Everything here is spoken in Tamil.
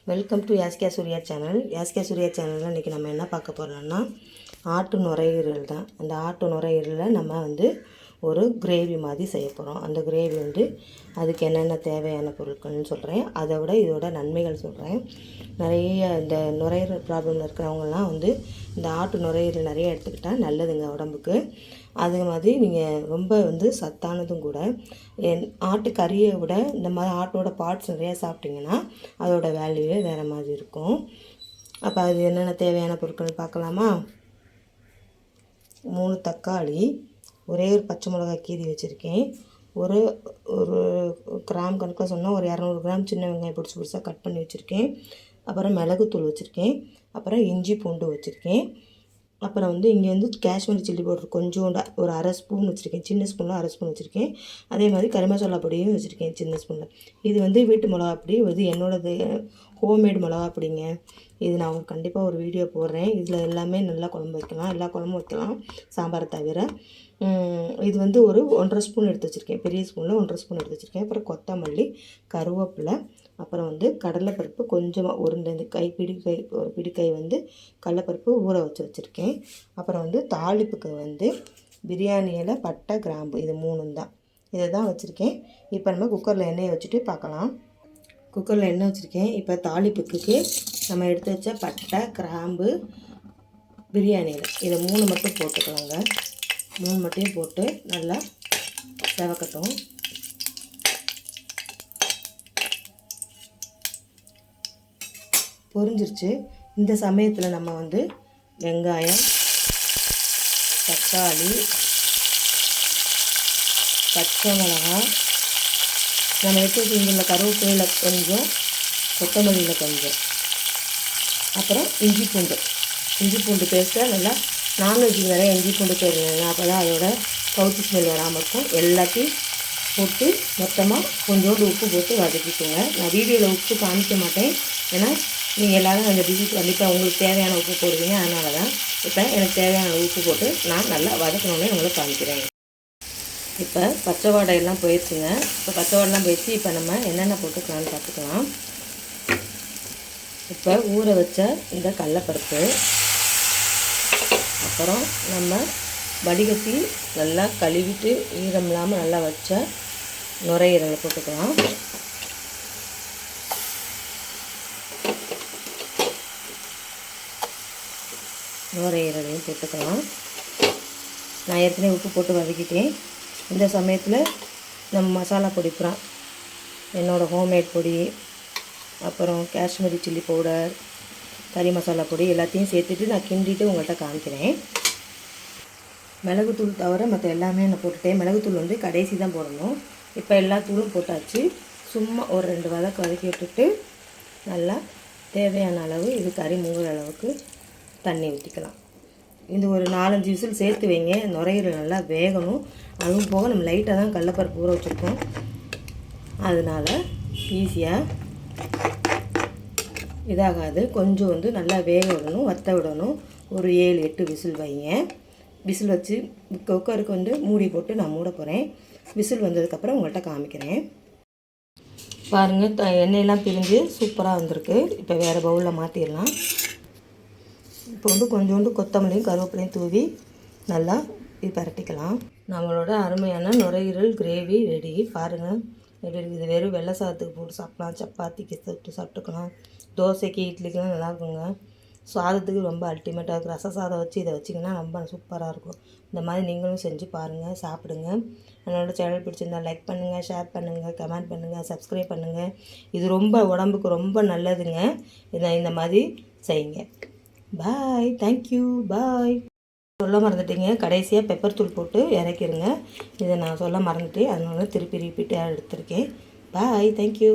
Welcome to Yaskiya Surya channel Yaskiya Surya சேனலில் இன்றைக்கி நம்ம என்ன பார்க்க போகிறோம்னா ஆட்டு நுரையீரல் தான். அந்த ஆட்டு நுரையீரலில் நம்ம வந்து ஒரு கிரேவி மாதிரி செய்ய போகிறோம் அந்த கிரேவி வந்து அதுக்கு என்னென்ன தேவையான பொருட்கள்னு சொல்கிறேன் அதை விட இதோட நன்மைகள் சொல்கிறேன் நிறைய இந்த நுரையீரல் ப்ராப்ளம் இருக்கிறவங்கலாம் வந்து இந்த ஆட்டு நுரையீரல் நிறைய எடுத்துக்கிட்டால் நல்லதுங்க உடம்புக்கு. அது மாதிரி நீங்கள் ரொம்ப வந்து சத்தானதும் கூட என் ஆட்டு கறியை விட இந்த மாதிரி ஆட்டோட பார்ட்ஸ் நிறையா சாப்பிட்டிங்கன்னா அதோட வேல்யூவே வேறு மாதிரி இருக்கும். அப்போ அது என்னென்ன தேவையான பொருட்கள் பார்க்கலாமா? மூணு தக்காளி ஒரே ஒரு பச்சை மிளகா கீரி வச்சுருக்கேன். ஒரு ஒரு கிராம் கணக்கில் சொன்னால் ஒரு இரநூறு கிராம் சின்ன வெங்காயம் பிடிச்சி பிடிச்சா கட் பண்ணி வச்சுருக்கேன். அப்புறம் மிளகுத்தூள் வச்சுருக்கேன். அப்புறம் இஞ்சி பூண்டு வச்சுருக்கேன். அப்புறம் வந்து இங்கே வந்து காஷ்மீரி சில்லி பவுடர் கொஞ்சோண்டு ஒரு அரை ஸ்பூன் வச்சுருக்கேன். சின்ன ஸ்பூனில் அரை ஸ்பூன் வச்சுருக்கேன். அதே மாதிரி கறி மசாலா பொடியும் வச்சுருக்கேன் சின்ன ஸ்பூனில். இது வந்து வீட்டு மிளகா பொடி இது என்னோடது ஹோம்மேட் மிளகா பொடிங்க. இது நான் கண்டிப்பாக ஒரு வீடியோ போடுறேன். இதில் எல்லாமே நல்லா குழம்பு வைக்கலாம். எல்லா குழம்பும் வைக்கலாம். சாம்பாரை தவிர. இது வந்து ஒரு ஒன்றரை ஸ்பூன் எடுத்து வச்சுருக்கேன். பெரிய ஸ்பூனில் ஒன்றரை ஸ்பூன் எடுத்து வச்சுருக்கேன். அப்புறம் கொத்தமல்லி கருவேப்பிலை அப்புறம் வந்து கடலைப்பருப்பு கொஞ்சமாக ஒரு ரெண்டு கை பிடி கை ஒரு பிடிக்கை வந்து கடலைப்பருப்பு ஊற வச்சு வச்சுருக்கேன். அப்புறம் வந்து தாளிப்புக்கு வந்து பிரியாணியில் பட்டை கிராம்பு இது மூணும் தான். இதை தான் வச்சுருக்கேன். இப்போ நம்ம குக்கரில் எண்ணெயை வச்சுட்டு பார்க்கலாம். குக்கரில் எண்ணெய் வச்சுருக்கேன். இப்போ தாளிப்புக்கு நம்ம எடுத்து வச்ச பட்டை கிராம்பு பிரியாணியில் இதை மூணு மட்டும் போட்டுக்கலாங்க. மூணு மட்டும் போட்டு நல்லா செவக்கட்டும். பொரிஞ்சிருச்சு. இந்த சமயத்தில் நம்ம வந்து வெங்காயம் தக்காளி பச்சை மிளகாய் நம்ம எடுத்து வச்சுருந்த கருவேப்பிலையில் கொஞ்சம் கொத்தமல்லியில் கொஞ்சம். அப்புறம் இஞ்சி பூண்டு. இஞ்சி பூண்டு பேஸ்ட்டை நல்லா நான்வெஜ்ஜுக்கு நிறைய இஞ்சி கொண்டு போயிருந்தாங்க. அப்போ தான் அதோட கவுச்சி ஸ்மெல் வராமல் இருக்கும். எல்லாத்தையும் போட்டு மொத்தமாக கொஞ்சோண்டு உப்பு போட்டு வதக்கிக்கோங்க. நான் வீடியோவில் உப்பு காமிக்க மாட்டேன். ஏன்னா நீங்கள் எல்லோரும் அந்த டிஷ்ஷுக்கு கண்டிப்பாக உங்களுக்கு தேவையான உப்பு போடுவீங்க. அதனால தான் இப்போ எனக்கு தேவையான உப்பு போட்டு நான் நல்லா வதக்கணுன்னே உங்களுக்கு காமிக்கிறேன். இப்போ பச்சை வாடையெல்லாம் போயிடுச்சுங்க இப்போ பச்சை வாடைலாம் போயிடுச்சு இப்போ நம்ம என்னென்ன போட்டுக்கலாம்னு பார்த்துக்கலாம். இப்போ ஊற வச்ச இந்த கடலப்பருப்பு அப்புறம் நம்ம வடிகட்டி நல்லா கழுவிட்டு ஈரம் இல்லாமல் நல்லா வச்ச நுரையீரலை போட்டுக்கலாம். நுரையீரலையும் போட்டுக்கலாம். நான் ஏற்கனவே உப்பு போட்டு வதக்கிட்டேன். இந்த சமயத்தில் நம்ம மசாலா பொடிக்கிறோம் என்னோடய ஹோம்மேட் பொடி அப்புறம் காஷ்மீரி சில்லி பவுடர் கறி மசாலா பொடி எல்லாத்தையும் சேர்த்துட்டு நான் கிண்டிட்டு உங்கள்கிட்ட காமிக்கிறேன். மிளகுத்தூள் தவிர மற்ற எல்லாமே நான் போட்டுட்டேன். மிளகுத்தூள் வந்து கடைசி தான் போடணும். இப்போ எல்லா தூளும் போட்டாச்சு. சும்மா ஒரு ரெண்டு வதக்கு வதக்கி விட்டுட்டு நல்லா தேவையான அளவு இது கறி மூங்குற அளவுக்கு தண்ணி ஊற்றிக்கலாம் இது ஒரு நாலஞ்சு விசில் சேர்த்து வைங்க. நுரையீரல் நல்லா வேகணும். அதுவும் போக நம்ம லைட்டாக தான் கடலப்பருப்பு ஊற வச்சுருக்கோம். அதனால் ஈஸியாக இதாகாது. கொஞ்சம் வந்து நல்லா வேக விடணும் வத்த விடணும். ஒரு ஏழு எட்டு விசில் வைங்க. விசில் வச்சு குக்கருக்கு வந்து மூடி போட்டு நான் மூட போகிறேன் விசில் வந்ததுக்கப்புறம் உங்கள்கிட்ட காமிக்கிறேன். பாருங்கள் த எண்ணெயெல்லாம் பிரிஞ்சு சூப்பராக வந்திருக்கு. இப்போ வேறு பவுலில் மாற்றிடலாம் இப்போ வந்து கொஞ்சோண்டு கொத்தமல்லியும் கருவேப்பிலையும் தூவி நல்லா இது பரட்டிக்கலாம். நம்மளோட அருமையான நுரையீரல் கிரேவி ரெடி பாருங்கள் எப்படி இது வெறும் வெள்ளை சாதத்துக்கு போட்டு சாப்பிட்லாம். சப்பாத்திக்கு தொட்டு சாப்பிட்டுக்கலாம். தோசைக்கு இட்லிக்கெலாம் நல்லாயிருக்குங்க. சாதத்துக்கு ரொம்ப அல்டிமேட்டாக இருக்கும். ரச சாதம் வச்சு இதை வச்சிங்கன்னா ரொம்ப சூப்பராக இருக்கும். இந்த மாதிரி நீங்களும் செஞ்சு பாருங்கள் சாப்பிடுங்க. என்னோடய சேனல் பிடிச்சிருந்தால் லைக் பண்ணுங்கள் ஷேர் பண்ணுங்கள் கமெண்ட் பண்ணுங்கள் சப்ஸ்கிரைப் பண்ணுங்கள் இது ரொம்ப உடம்புக்கு ரொம்ப நல்லதுங்க. இதை இந்த மாதிரி செய்யுங்க. பாய் தேங்க்யூ பாய் சொல்ல மறந்துட்டீங்க. கடைசியாக பெப்பர் தூள் போட்டு இறக்கிருங்க. இதை நான் சொல்ல மறந்துட்டு அதனால திருப்பி ரிப்பீட்டாக எடுத்திருக்கேன். Bye thank you